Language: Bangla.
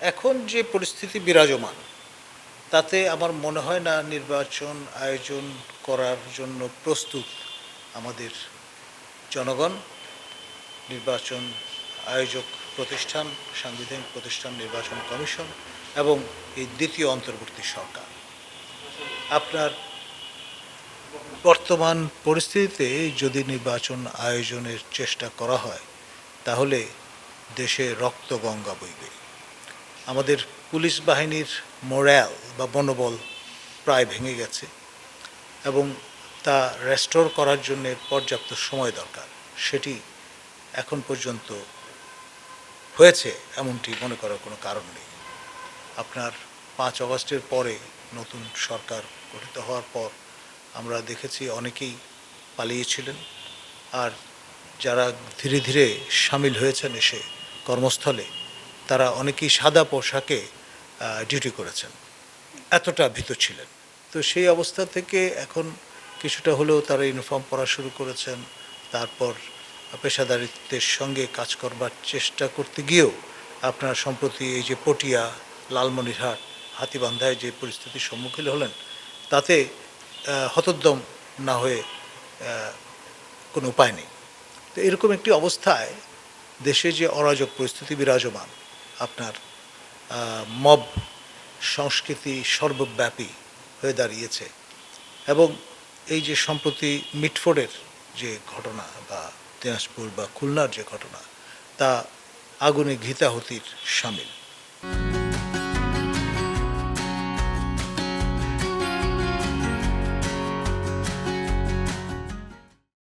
এখন যে পরিস্থিতি বিরাজমান, তাতে আমার মনে হয় না নির্বাচন আয়োজন করার জন্য প্রস্তুত আমাদের জনগণ। নির্বাচন আয়োজক প্রতিষ্ঠান, সাংবিধানিক প্রতিষ্ঠান, নির্বাচন কমিশন এবং এই দ্বিতীয় অন্তর্বর্তী সরকার। আপনার বর্তমান পরিস্থিতিতে যদি নির্বাচন আয়োজনের চেষ্টা করা হয়, তাহলে দেশে রক্ত গঙ্গা বইবে। আমাদের পুলিশ বাহিনীর মোরাল বা মনোবল প্রায় ভেঙে গেছে এবং তা রেস্টোর করার জন্য পর্যাপ্ত সময় দরকার। সেটি এখন পর্যন্ত হয়েছে এমনটি মনে করার কোনো কারণ নেই। আপনার পাঁচ অগস্টের পরে নতুন সরকার গঠিত হওয়ার পর আমরা দেখেছি অনেকেই পালিয়েছিলেন আর যারা ধীরে ধীরে সামিল হয়েছেন এসে কর্মস্থলে তারা অনেকেই সাদা পোশাকে ডিউটি করেছেন। এতটা ভীত ছিলেন। তো সেই অবস্থা থেকে এখন কিছুটা হলেও তারা ইউনিফর্ম পরা শুরু করেছেন। তারপর পেশাদারিত্বের সঙ্গে কাজ করবার চেষ্টা করতে গিয়েও আপনার সম্প্রতি এই যে পটিয়া, লালমনিরহাট, হাতিবান্ধায় যে পরিস্থিতির সম্মুখীন হলেন, তাতে হতোদ্যম না হয়ে কোনো উপায় নেই। তো এরকম একটি অবস্থায় দেশে যে অরাজক পরিস্থিতি বিরাজমান আপনার মব সংস্কৃতি সর্বব্যাপী হয়ে দাঁড়িয়েছে। এবং এই যে সম্প্রতি মিটফোর্ডের যে ঘটনা বা দিনাজপুর বা খুলনার যে ঘটনা, তা আগুনে ঘৃতাহতির সামিল।